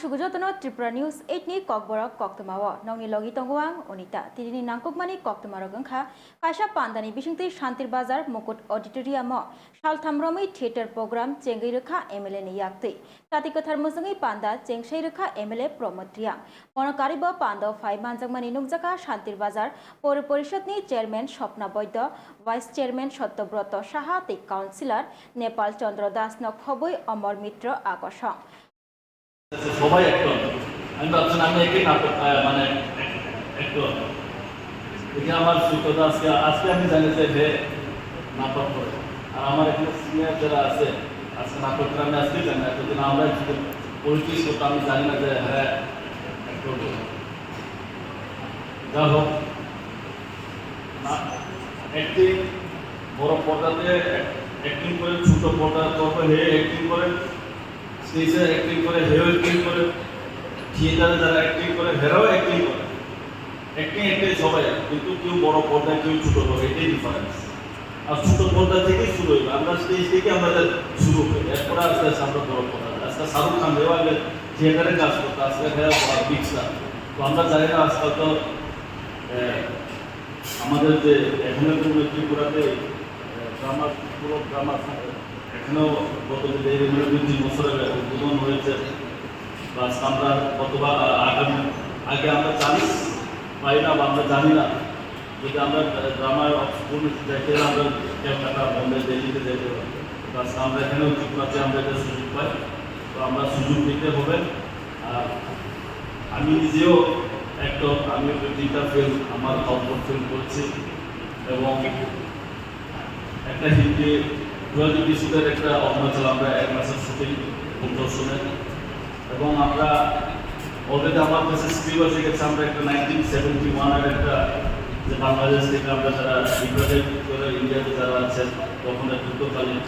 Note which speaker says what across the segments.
Speaker 1: Sugujotono Tripura News 8 ni kokborok koktamawo nongni logi tongwang onita tidini nangkukmani koktamaro gangkha kaisa pandani bisingti shantir bazar mukut auditorium salthamromai theater program chengai rekha MLA ni yakti tati kathar musangai panda chengsai rekha MLA promotriya monokaribo pando phai manjangmani nungjaka shantir bazar পৌর পরিষদনি chairman Swapna Baidya vice chairman Satyabrata Saha তে councillor Nepal Chandra Das নক হবই অমর মিত্র আকর্ষণ
Speaker 2: সবাই একটু আমি ভাবছেন আমি একই নাটক মানে একটু আমার সুখদা আজকে আজকে আমি জানি যে হে নাটক করে। আর আমার এখানে সিনিয়র যারা আছে, আজকে নাটকটা আমি আজকে জানি না যদি আমরা পরিচয় করতাম, আমি জানি না যে হ্যাঁ যা হোক অ্যাক্টিং বড় পর্দাতে অ্যাক্টিং করে, ছোট পর্দা তারপর হে অ্যাক্টিং করে স্টেজে অ্যাক্টিং করে হেও অ্যাক্টিং করে থিয়েটারে যারা অ্যাক্টিং করে, হেরাও অ্যাক্টিং করে। অ্যাক্টিং একটাই সবাই কিন্তু কেউ বড় পর্দায় কেউ ছোট পর্দা, এটাই ডিফারেন্স আর ছোট পর্দা থেকেই শুরু হইবে আমরা স্টেজ থেকে আমাদের শুরু করি, এরপরে আস্তে আস্তে আমরা বড় পর্দা আজকে শাহরুখ খান হেও আগে থিয়েটারে কাজ করতো, আজকে হেরা বিগ স্টার তো আমরা জানি না, আজকাল তো আমাদের যে এখানে ত্রিপুরাতে ড্রামা পুরো ড্রামা এখানেও গত দুই তিন উদ্বোধন হয়েছে, বা আমরা কতবা আগামী, আগে আমরা চান্স পাই না বা আমরা জানি না, যদি আমরা ড্রামার স্কুল দেখে আমরা ক্যালকাটা বম্বে দিল্লিতে যেতে বাস আমরা এখানেও ত্রিপুরাতে আমরা এটা সুযোগ পাই, তো আমরা সুযোগ নিতে হবে। আর আমি নিজেও একটা, আমি তিনটা ফিল্ম আমার আউটপুট ফিল্ম করছি, এবং একটা হিন্দি টুয়েলভ এপিসোডের একটা অরুণাচল আমরা এক মাসের শুটিং প্রদর্শনে এবং আমরা অলরেডি আমার কাছে স্ক্রিপ এসে গেছে, আমরা একটা নাইনটিন সেভেন্টি ওয়ানের একটা যে বাংলাদেশ থেকে আমরা যারা রিপ্রেজেন্ট করে ইন্ডিয়াতে যারা আছেন, তখন যুদ্ধকালীন,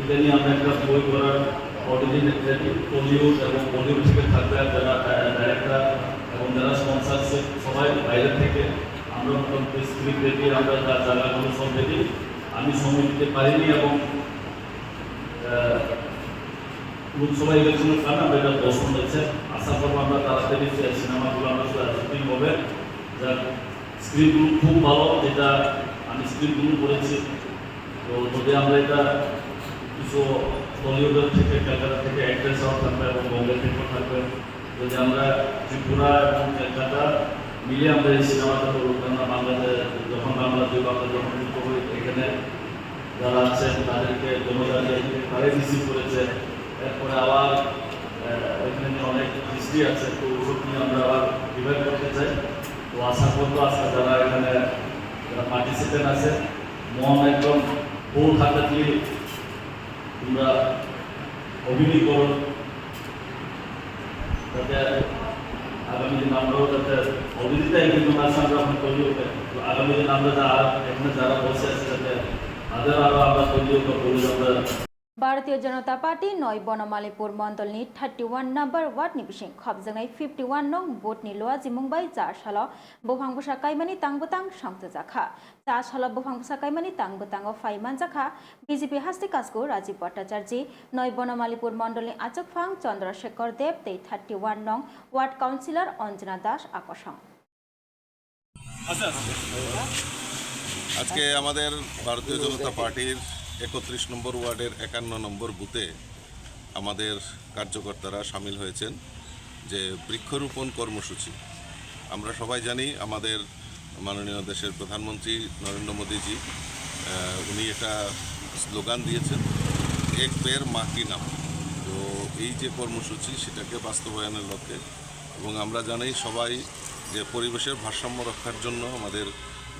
Speaker 2: এটা নিয়ে আমরা একটা বই করার অডিটিং টলিউড এবং বলিউড থেকে থাকবে যারা ডাইরেক্টর এবং যারা স্পন্সারস সবাই বাইরে থেকে আমরা মোটামুটি স্ক্রিপ্ট রেডি আমরা জায়গাগুলো সব রেডি আমি সময় দিতে পারিনি এবং লোকসভা ইলেকশনের কারণে আমরা এটা দর্শন হয়েছে আশা করব আমরা তাড়াতাড়ি সিনেমাগুলো আমরা শুটিং হবে যার স্ক্রিপ্টগুলো খুব ভালো, যেটা আমি স্ক্রিপ্টগুলো করেছি তো যদি আমরা এটা কিছু বলিউডের থেকে ক্যালকাটা থেকে অ্যাক্ট্রেসরাও থাকবে এবং বম্বে থেকেও থাকবে, যদি আমরা ত্রিপুরা এবং ক্যালকাটা মিলে আমরা এই সিনেমাটা করব, কেননা বাংলাদেশ যখন বাংলা দুই বাংলা যখন যুক্ত এখানে যারা আছেন, তাদেরকে তারাই রিসিভ করেছে। এরপরে আবার ওইখানে অনেক হিস্ট্রি আছে, তো ওসব নিয়ে আমরা আবার ডিভাইড করতে চাই। তো আশা করব আজকে যারা এখানে, যারা পার্টিসিপেন্ট আছে মন একদম ফুল হাতে দিয়ে তোমরা অভিনয় করো। যাতে আগামী দিন আমরাও যাতে অভিনেতাই কিন্তু মাঝে আমরা এখন তৈরি হতে আগামী দিন আমরা যারা এখানে যারা বসে আছে, যাতে তাদের আরও আমরা তৈরি হতে আমরা
Speaker 1: ভারতীয় জনতা পার্টি নয় বনমালীপুর মন্ডলনি থার্টি ওয়ান নম্বর ওয়ার্ড নি নিবিসিং খবজাংনাই ফিফটি ওয়ান নং বোটনি লোয়া জিমুংবাই চা সাল বোফাংবসা কাইমানি তাংবতাং জাখা চা সাল বোফাংবসা কাইমানি তাংবতাং ফাইমানজাখা বিজেপি হাস্তি কাজকু রাজীব ভট্টাচার্য নয় বনমালীপুর আচক ফাং চন্দ্রশেখর দেব তে থার্টি ওয়ান নং ওয়ার্ড কাউন্সিলর অঞ্জনা দাস আকর্ষণ
Speaker 3: আজকে আমাদের ভারতীয় জনতা পার্টির একত্রিশ নম্বর ওয়ার্ডের একান্ন নম্বর বুথে আমাদের কার্যকর্তারা সামিল হয়েছেন যে বৃক্ষরোপণ কর্মসূচি। আমরা সবাই জানি আমাদের মাননীয় দেশের প্রধানমন্ত্রী নরেন্দ্র মোদীজি উনি একটা স্লোগান দিয়েছেন, এক পের মা কি নাম। তো এই যে কর্মসূচি, সেটাকে বাস্তবায়নের লক্ষ্যে এবং আমরা জানি সবাই যে পরিবেশের ভারসাম্য রক্ষার জন্য আমাদের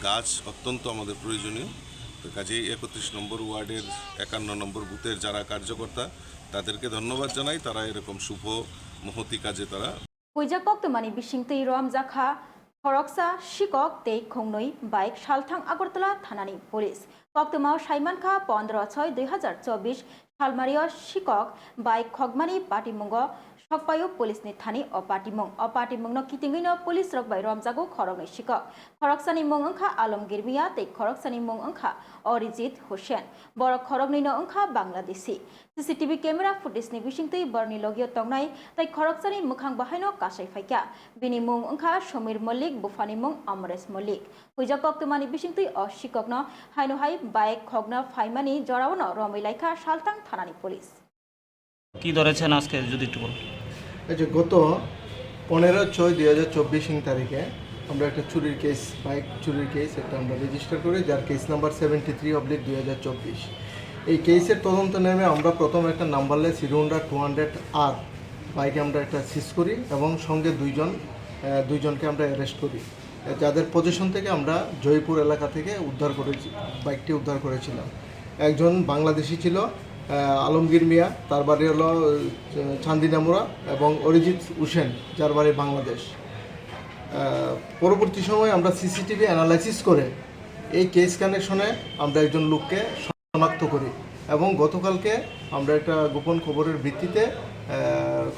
Speaker 3: গাছ অত্যন্ত আমাদের প্রয়োজনীয়। কাজেই একত্রিশ নম্বর ওয়ার্ডের একান্ন নম্বর বুথের যারা কার্যকর্তা, তাদেরকে ধন্যবাদ জানাই। তারা এরকম শুভ মহতি কাজে তারা
Speaker 1: kok temani bising tei rom jakha Horoksa Shikok tei Khongnoi bike সালথাং Agartala থানানি পুলিশ। কক্তমাও সাইমান খা পনেরো ছয় দুই হাজার চব্বিশ সালমারিয় শিকক, বাইক খগমানি পাটিমুঙ্গ opatimong no kitingui no police rok bai romjago khorok ni siko khoroksani mong angkha alamgir miya tei khoroksani mong angkha Arijit Hossain বড় খরগনি ন ওংখা Bangladeshi CCTV camera footage ni bisingtui borni logio tongnai tai khoroksani mukhang bahaino kasai faikya bini mung onkha Samir Mallick বুফানি mung Amaresh Mallick হুইজা কক্তমানি bisingtui o sikokno haino hai bike খগনা ফাইমানি জরাওনো রমিলাইখা সালতাং থানানি পুলিশ
Speaker 4: কি ধরেছেন আজকে যদি একটু বলুন
Speaker 5: এই যে গত পনেরো ছয় দুই হাজার চব্বিশ তারিখে আমরা একটা চুরির কেস বাইক চুরির কেস একটা আমরা রেজিস্টার করি, যার case number seventy three oblique দুই হাজার চব্বিশ। এই কেসের তদন্ত নেমে আমরা প্রথম একটা numberless Hero Honda two hundred আর বাইকে আমরা একটা সিজ করি এবং সঙ্গে দুইজন দুইজনকে আমরা অ্যারেস্ট করি। যাদের পজিশন থেকে আমরা জয়পুর এলাকা থেকে উদ্ধার করেছি বাইকটি উদ্ধার করেছিলাম। একজন বাংলাদেশি ছিল আলমগীর মিয়া, তার বাড়ি হলো চান্দিনামুরা এবং অরিজিৎ হুসেন, যার বাড়ি বাংলাদেশ। পরবর্তী সময় আমরা সিসিটিভি অ্যানালাইসিস করে এই কেস কানেকশনে আমরা একজন লোককে শনাক্ত করি এবং গতকালকে আমরা একটা গোপন খবরের ভিত্তিতে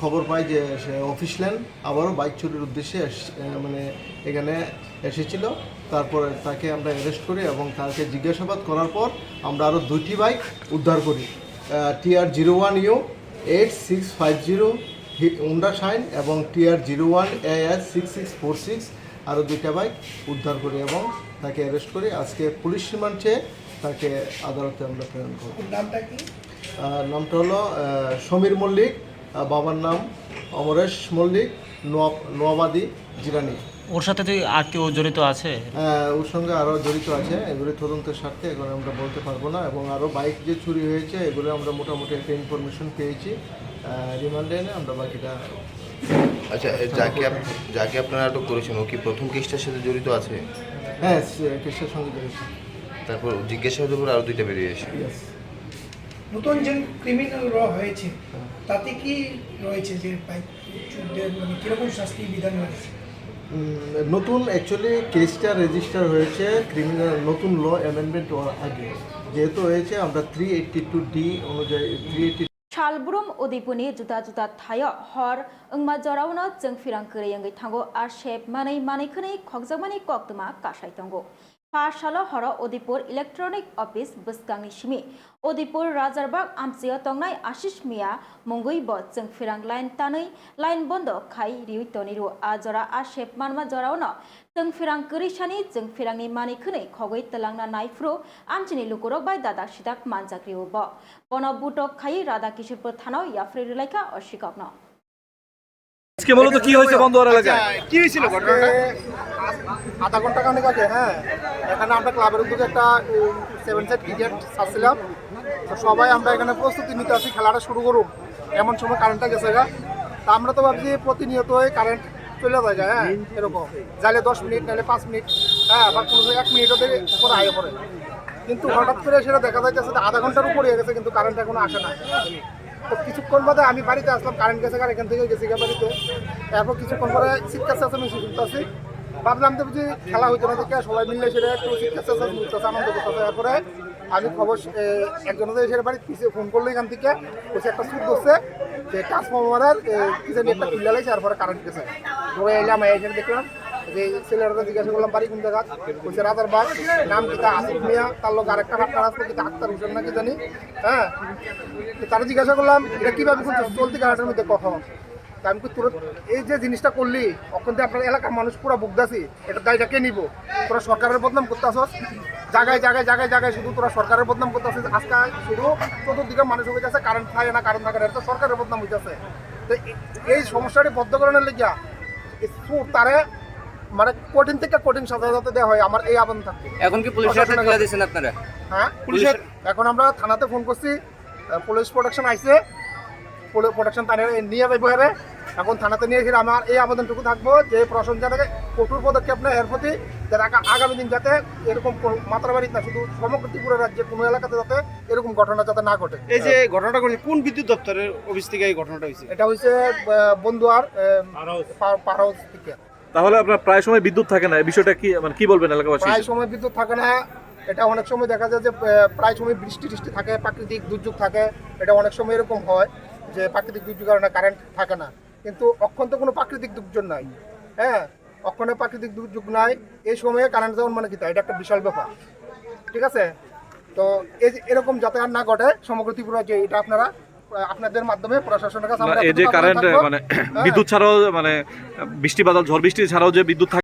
Speaker 5: খবর পাই যে সে অফিস ল্যান্ড আবারও বাইক চুরির উদ্দেশ্যে মানে এখানে এসেছিল। তারপরে তাকে আমরা অ্যারেস্ট করি এবং তাকে জিজ্ঞাসাবাদ করার পর আমরা আরও দুইটি বাইক উদ্ধার করি। TR zero one U eight six five zero Honda Shine এবং TR zero one A S six six four six আরও দুইটা বাইক উদ্ধার করি এবং তাকে অ্যারেস্ট করি। আজকে পুলিশ রিমান্ড চেয়ে তাকে আদালতে আমরা প্রেরণ করি
Speaker 6: নামটা কি?
Speaker 5: নামটা হলো সমীর মল্লিক বাবার নাম অমরেশ মল্লিক। নোয়াবাদী জিরানি।
Speaker 4: ওর সাথে তুই আর কেউ জড়িত আছে?
Speaker 5: হ্যাঁ, ওর সঙ্গে আরও জড়িত আছে। এগুলি তদন্তের স্বার্থে এগুলো আমরা বলতে পারব না। এবং আরও বাইক যে চুরি হয়েছে এগুলো আমরা মোটামুটি একটা ইনফরমেশন পেয়েছি। রিমান্ডে এনে আমরা বাকিটা
Speaker 7: আচ্ছা যাকে আপ- যাকে আপনারা আটক করেছেন ও কি প্রথম কেসটার সাথে জড়িত আছে?
Speaker 5: হ্যাঁ সে- কেসের সঙ্গে জড়িত।
Speaker 7: তারপর জিজ্ঞাসাবাদের পর আরও দুইটা বেরিয়ে এসে
Speaker 5: Yes.
Speaker 6: নতুন যে ক্রিমিনাল র হয়েছে তাতে কি রয়েছে যে মানে কীরকম শাস্তি বিধান রয়েছে?
Speaker 5: নতুন অ্যাকচুয়ালি কেসটা রেজিস্টার হয়েছে ক্রিমিনাল নতুন ল অ্যামেন্ডমেন্ট হওয়ার আগে। যেহেতু হয়েছে আমরা থ্রি এইটটি টু ডি অনুযায়ী থ্রি এইটটি
Speaker 1: সালব্রুম উদয়পুনি জুতা জুতা থায় হর ওংমা জরাউন জং ফিরাং করে ইয়ঙ্গি থাঙ্গো আর শেপ মানাই মানাইখনি খগজামানি ককদমা কাশাই তঙ্গো পাঠশালা হর অদিপুর ইলেকট্রনিক অফিস বুসকাংনি সিমি। অদিপুর রাজারবাগ আমচিয়া তংনাই আশিস মিয়া মঙ্গুই ব চং ফিরাং লাইন তানই লাইন বন্ধ খাই রিউ টনিরু আ জরা আ শেপ মানমা জরাও ন। চং ফিরাং করিসানি চং ফিরাংনি মানি খনে খগই তেলাংনা নাইফ্রু। আমচিনি লুকুরক বাই দাদা সিদাক মানজাকরিও ব। বন বুটক খাই রাধা কিশোরপুর থানাও ইয়াফ্রি রুলাইকা অশিকক ন
Speaker 8: আজকে বলো কি হয়েছে বন্ধ এলাকায়?
Speaker 6: আচ্ছা, কি হয়েছিল ঘটনাটা? আধা ঘণ্টা কানে কাছে হ্যাঁ। এখানে আমরা ক্লাবের উদ্যোগে একটা সেভেন সাইড ক্রিকেট ছাড়ছিলাম। তো সবাই আমরা এখানে প্রস্তুতি নিতে আসি, খেলাটা শুরু করুক এমন সময় কারেন্টটা গেছে গা। তা আমরা তো ভাবছি প্রতিনিয়তই কারেন্ট চলে যায় হ্যাঁ এরকম। যাইলে দশ মিনিট নাহলে পাঁচ মিনিট হ্যাঁ বা কোনো এক মিনিটও থেকে উপরে আগে পড়ে। কিন্তু হঠাৎ করে সেটা দেখা যাইতেছে যে আধা ঘণ্টার উপরে গেছে, কিন্তু কারেন্ট এখনও আসে না। তো কিছুক্ষণ বাদে আমি বাড়িতে আসলাম কারেন্ট গেছে আর এখান থেকে গেছি বাড়িতে। তারপর কিছুক্ষণ পরে চিৎকার চেঁচামেচি শুনতেছি ভাবলাম তো বুঝি খেলা হইতো না, দেখে সবাই মিললে সেটা একটু চেঁচামেচি করতেছে আনন্দ করতেছে তারপরে আমি খবর একজন সেটা বাড়ি পিছিয়ে ফোন করল এখান থেকে। বলছে, একটা সুদ ধরছে, যে ট্রান্সফরমারের কি একটা খুলে লাগছে, তারপরে কারেন্ট গেছে। ধরে এলাম এখানে দেখলাম, যে ছেলেরা জিজ্ঞাসা করলাম, বাড়ি কোন জায়গা বলছে, রাজার বাগ নাম কিতা আসিফ মিয়া, তার লোক আরেকটা পার্টনার আসলো কিতা আক্তার হোসেন নাকি জানি হ্যাঁ? তারা জিজ্ঞাসা করলাম, এটা কীভাবে চলতি গাড়িটার মধ্যে কখন? তা আমি তোর এই যে জিনিসটা করলি অখন আপনার এলাকার মানুষ পুরো বুকদাসি এটা দায়টা কে নিব? তোরা সরকারের বদনাম করতে আসস জায়গায় জায়গায় জায়গায় জায়গায় শুধু তোরা সরকারের বদনাম করতে আসিস আজকে শুধু চতুর্দিকে মানুষ হয়ে যাচ্ছে কারেন্ট থাকে না কারেন্ট থাকে না এটা তো সরকারের বদনাম হইতেছে। তো এই সমস্যাটি বদ্ধকরণের লেগিয়া সুর তারে মানে কঠিন থেকে কঠিন সাজা যাতে দেওয়া হয় আমার এই আবেদন থাকবে
Speaker 9: এখন কি দিয়েছেন আপনারা?
Speaker 6: হ্যাঁ? পুলিশের এখন আমরা থানাতে ফোন করছি পুলিশ প্রোটেকশন আইছে প্রোটেকশন থানায় নিয়ে যাইব এখন থানাতে নিয়ে গেলে আমার এই আবেদনটুকু থাকব যে প্রশাসন যাতে কঠোর পদক্ষেপ নেয় এর প্রতি যাতে আগা- আগামী দিন যাতে এরকম মাত্রাবাড়ি না শুধু সমগ্র ত্রিপুরা রাজ্যে কোনো এলাকাতে যাতে এরকম ঘটনা যাতে না ঘটে।
Speaker 8: এই যে ঘটনাটা ঘটেছে কোন বিদ্যুৎ দপ্তরের অফিস থেকে এই ঘটনাটা হয়েছে?
Speaker 6: এটা হচ্ছে আহ, বন্ধুয়ার পার হাউস থেকে।
Speaker 8: তাহলে আপনার প্রায় সময় বিদ্যুৎ থাকে না? এই বিষয়টা কি মানে কি বলবেন এলাকাবাসী?
Speaker 6: প্রায় সময় বিদ্যুৎ থাকে না। এটা অনেক সময় দেখা যায় যে প্রায় সময় বৃষ্টি টিষ্টি থাকে প্রাকৃতিক দুর্যোগ থাকে। এটা অনেক সময় এরকম হয় যে প্রাকৃতিক দুর্যোগের কারণে কারেন্ট থাকে না। কিন্তু অক্ষণ তো কোনো প্রাকৃতিক দুর্যোগ নাই। হ্যাঁ অক্ষণে প্রাকৃতিক দুর্যোগ নাই এই সময়ে কারেন্ট যাওয়ার মানে কি তা? এটা একটা বিশাল ব্যাপার। ঠিক আছে? তো এই যে এরকম যাতে আর না ঘটে সমগ্র ত্রিপুরা যে এটা আপনারা আপনাদের মাধ্যমে প্রশাসনের কাছে আমরা
Speaker 8: এই যে কারেন্ট মানে
Speaker 6: হ্যাঁ।
Speaker 8: বিদ্যুৎ ছাড়াও মানে বৃষ্টি বাদল ঝড় বৃষ্টি ছাড়াও যে বিদ্যুৎ থাকে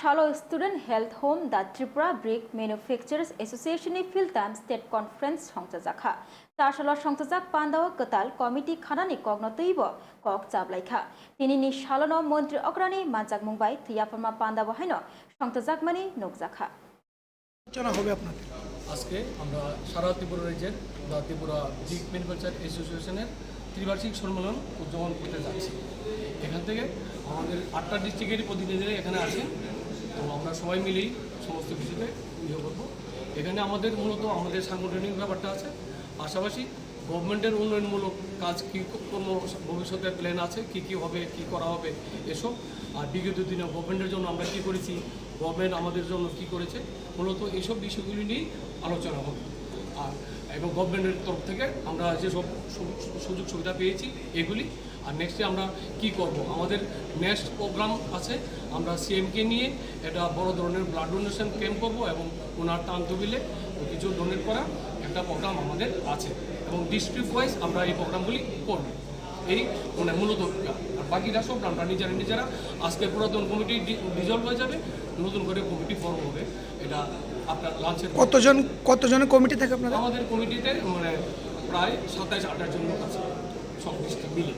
Speaker 1: Shalo Student Health Home the Tripura Brick Manufacturers Association Field Time State Conference সংযোজা Cha Shalo সংযোজক পান্দাও কতাল কমিটি খানানি কগ্ন তৈব কক চাবলাইখা। তিনি নি শালন মন্ত্রী অগ্রানি মানজাক মুম্বাই থিয়াফরমা পান্দা বহাইন সংযোজক মানি নকজাখা।
Speaker 6: হবে আপনাদের।
Speaker 10: আজকে আমরা সারা ত্রিপুরা রাজ্যের বা ত্রিপুরা জিক ম্যানুফ্যাকচার অ্যাসোসিয়েশনের ত্রিবার্ষিক সম্মেলন উদযাপন করতে যাচ্ছি। এখান থেকে আমাদের আটটা ডিস্ট্রিক্টেরই প্রতিনিধিরা এখানে আছেন তো আমরা সবাই মিলেই সমস্ত কিছুতে ইয়ে করব। এখানে আমাদের মূলত আমাদের সাংগঠনিক ব্যাপারটা আছে। পাশাপাশি গভর্নমেন্টের উন্নয়নমূলক কাজ কী কর্ম ভবিষ্যতে প্ল্যান আছে? কি কি হবে? কি করা হবে? এসব আর বিগত দিনে গভর্নমেন্টের জন্য আমরা কি করেছি? গভর্নমেন্ট আমাদের জন্য কি করেছে? মূলত এইসব বিষয়গুলি নিয়েই আলোচনা হবে। আর এবং গভর্নমেন্টের তরফ থেকে আমরা যেসব সুযোগ সুবিধা পেয়েছি এগুলি। আর নেক্সটে আমরা কি করব? আমাদের নেক্সট প্রোগ্রাম আছে আমরা সিএমকে নিয়ে এটা বড় ধরনের ব্লাড ডোনেশন ক্যাম্প করব এবং ওনার টান তবিলে কিছু ডোনেট করা একটা প্রোগ্রাম আমাদের আছে এবং ডিস্ট্রিক্ট ওয়াইজ আমরা এই প্রোগ্রামগুলি করব। এই মানে মূলত আর বাকিরা সব আমরা নিজেরা নিজেরা আজকে পুরাতন কমিটি ডিজলভ হয়ে যাবে নতুন করে কমিটি ফর্ম হবে। এটা আপনার লাঞ্চের
Speaker 6: কতজন কতজনের কমিটি থাকে আপনাদের?
Speaker 10: আমাদের কমিটিতে মানে প্রায় সাতাইশ আঠাশ জন লোক আছে সব মিলে।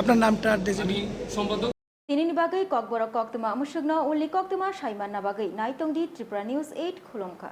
Speaker 6: আপনার নামটা
Speaker 10: আমি সম্পাদক
Speaker 1: তিনি বাগৈ ককবরক কক্তমা মুসুগ্ন উল্লি কক্তমা সাইমান নাবাগৈ নাইতংদি ত্রিপুরা নিউজ 8 খুলংখা